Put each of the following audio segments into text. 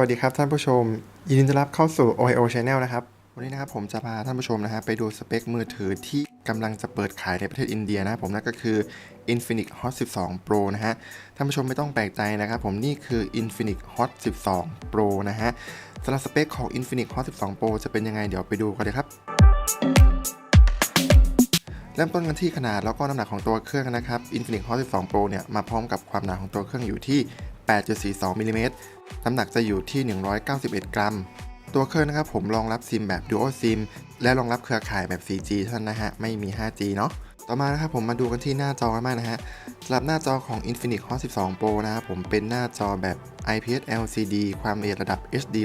วัสดีครับท่านผู้ชม ยินดีต้อนรับเข้าสู่ OIO Channel นะครับ วันนี้นะครับผมจะพาท่านผู้ชมนะฮะไปดูสเปคมือถือที่กำลังจะเปิดขายในประเทศอินเดียนะครับผมนั่นก็คือ Infinix Hot 12 Pro นะฮะท่านผู้ชมไม่ต้องแปลกใจนะครับผมนี่คือ Infinix Hot 12 Pro นะฮะสำหรับสเปคของ Infinix Hot 12 Pro จะเป็นยังไงเดี๋ยวไปดูกันเลยครับเริ่มต้นกันที่ขนาดแล้วก็น้ำหนักของตัวเครื่องนะครับ Infinix Hot 12 Pro เนี่ยมาพร้อมกับความหนาของตัวเครื่องอยู่ที่ 8.42มิลลิเมตรน้ำหนักจะอยู่ที่ 191 กรัม ตัวเครื่องนะครับผมรองรับซิมแบบ Dual SIM และรองรับเครือข่ายแบบ 4G เท่านั้นนะฮะ ไม่มี 5G เนาะต่อมานะครับผมมาดูกันที่หน้าจอกันบ้างนะฮะสำหรับหน้าจอของ Infinix Hot 12 Pro นะครับผมเป็นหน้าจอแบบ IPS LCD ความละเอียดระดับ HD+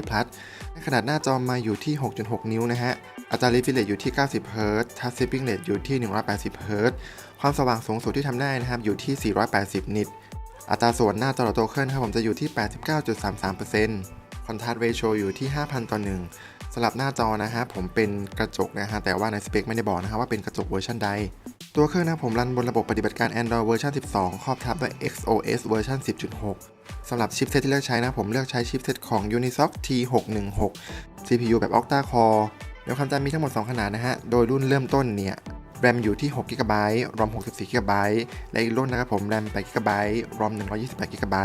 ขนาดหน้าจอมาอยู่ที่ 6.6 นิ้วนะฮะ อัตรา refresh rate อยู่ที่ 90 Hz touch sampling rate อยู่ที่ 180 Hz ความสว่างสูงสุดที่ทำได้นะครับอยู่ที่ 480 นิต อัตราส่วนหน้าจอต่อตัวเครื่องนครับผมจะอยู่ที่ 89.33% Contrast ratio อยู่ที่ 5,000 ต่อ 1สำหรับหน้าจอนะฮะผมเป็นกระจกนะฮะแต่ว่าในสเปคไม่ได้บอกนะครับว่าเป็นกระจกเวอร์ชันใด ตัวเครื่องนะผมรันบนระบบปฏิบัติการ Android เวอร์ชัน12 ครอบทับด้วย XOS เวอร์ชัน10.6 สำหรับชิปเซตที่เลือกใช้นะผมเลือกใช้ชิปเซตของ Unisoc T616 CPU แบบ Octa Core เดี๋ยวความจำมีทั้งหมด 2 ขนาดนะฮะ โดยรุ่นเริ่มต้นเนี่ย แรมอยู่ที่6 g b ROM 64 g b และอีกรุ่นนะครับผมแรม8 g b ROM 128 g b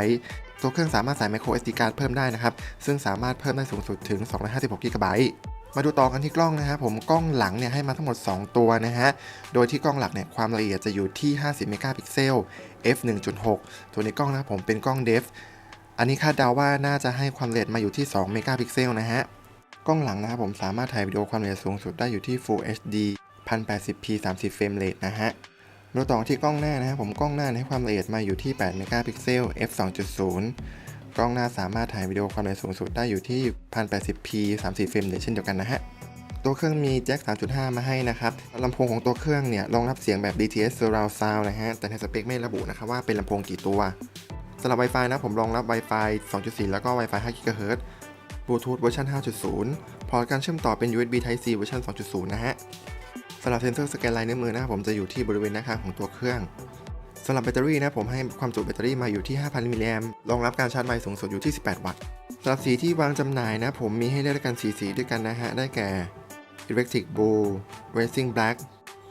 ตัวเครื่องสามารถใส่ micro SD card เพิ่มได้นะครับ ซึ่งสามารถเพิ่มได้สูงสุดถึง 256 g b มาดูต่อกันที่กล้องนะฮะผมกล้องหลังเนี่ยให้มาทั้งหมด 2 ตัวนะฮะ โดยที่กล้องหลักเนี่ยความละเอียดจะอยู่ที่ 50 เมกะพิกเซล f 1.6ตัวในกล้องนะครับผมเป็นกล้อง def อันนี้คาดเดาว่าน่าจะให้ความละเอียดมาอยู่ที่ 2 เมกะพิกเซลนะฮะ กล้องหลังนะครับผมสามารถถ่ายวิดีโอความละเอียดสูงสุดได้อยู่ที่ Full HD 1080p 30 เฟรมเรทนะฮะดูต่อที่กล้องหน้านะครับผมกล้องหน้าให้ความละเอียดมาอยู่ที่8เมกะพิกเซล f 2.0 กล้องหน้าสามารถถ่ายวิดีโอความละเอียดสูงสุดได้อยู่ที่ 1080p 30 เฟรมเรทเช่นเดียวกันนะฮะตัวเครื่องมีแจ็ค 3.5 มาให้นะครับลำโพงของตัวเครื่องเนี่ยรองรับเสียงแบบ DTS Surround Sound นะฮะ แต่ในสเปคไม่ระบุนะครับว่าเป็นลำโพงกี่ตัวสำหรับ Wi-Fi นะผมรองรับ Wi-Fi 2.4 แล้วก็ Wi-Fi 5 GHz Bluetooth เวอร์ชัน5.0 พอร์ตการเชื่อมต่อเป็น USB Type C เวอร์ชัน2.0 นะฮะ สำหรับเซ็นเซอร์สแกนลายนิ้วมือนะครับผมจะอยู่ที่บริเวณหน้าข้างของตัวเครื่องสำหรับแบตเตอรี่นะผมให้ความจุแบตเตอรี่มาอยู่ที่ 5,000 มิลลิแอมป์รองรับการชาร์จไวสูงสุดอยู่ที่ 18 วัตต์สำหรับสีที่วางจำหน่ายนะผมมีให้เลือกกันสีสีด้วยกันนะฮะ ได้แก่ Electric Blue Racing Black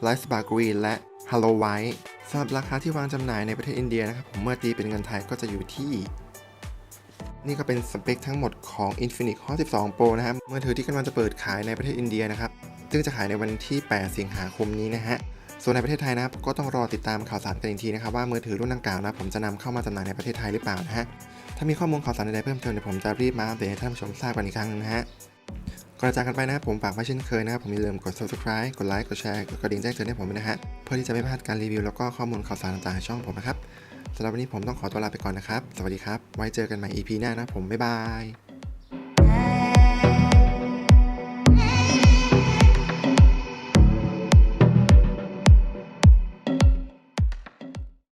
Light Spark Green และ Halo White สำหรับราคาที่วางจำหน่ายในประเทศอินเดียนะครับผมเมื่อตีเป็นเงินไทยก็จะอยู่ที่ นี่ก็เป็นสเปคทั้งหมดของ Infinix Hot 12 Pro นะครับมือถือที่กำลังจะเปิดขายในประเทศอินเดียนะครับ ซึ่งจะขายในวันที่ 8 สิงหาคมนี้นะฮะส่วนในประเทศไทยนะครับก็ต้องรอติดตามข่าวสารกันอีกทีนะครับว่ามือถือรุ่นดังกล่าวนะผมจะนำเข้ามาจำหน่ายในประเทศไทยหรือเปล่านะฮะถ้ามีข้อมูลข่าวสารใดๆเพิ่มเติมเดี๋ยวผมจะรีบมาอัปเดตให้ท่านผู้ชมทราบกันอีกครั้งนึงนะฮะก่อนจากกันไปนะครับผมฝากไว้เช่นเคยนะครับผมอย่าลืมกด subscribe กดไลค์กดแชร์กดกระดิ่งแจ้งเตือนให้ผมด้วยนะฮะเพื่อที่จะไม่พลาดการรีวิวแล้วก็ข้อมูลข่าวสารต่างๆช่องผมนะครับสำหรับวันนี้ผมต้องขอตัวลาไปก่อนนะครับ สวัสดีครับ ไว้เจอกันใหม่ EP หน้านะผมบ๊ายบาย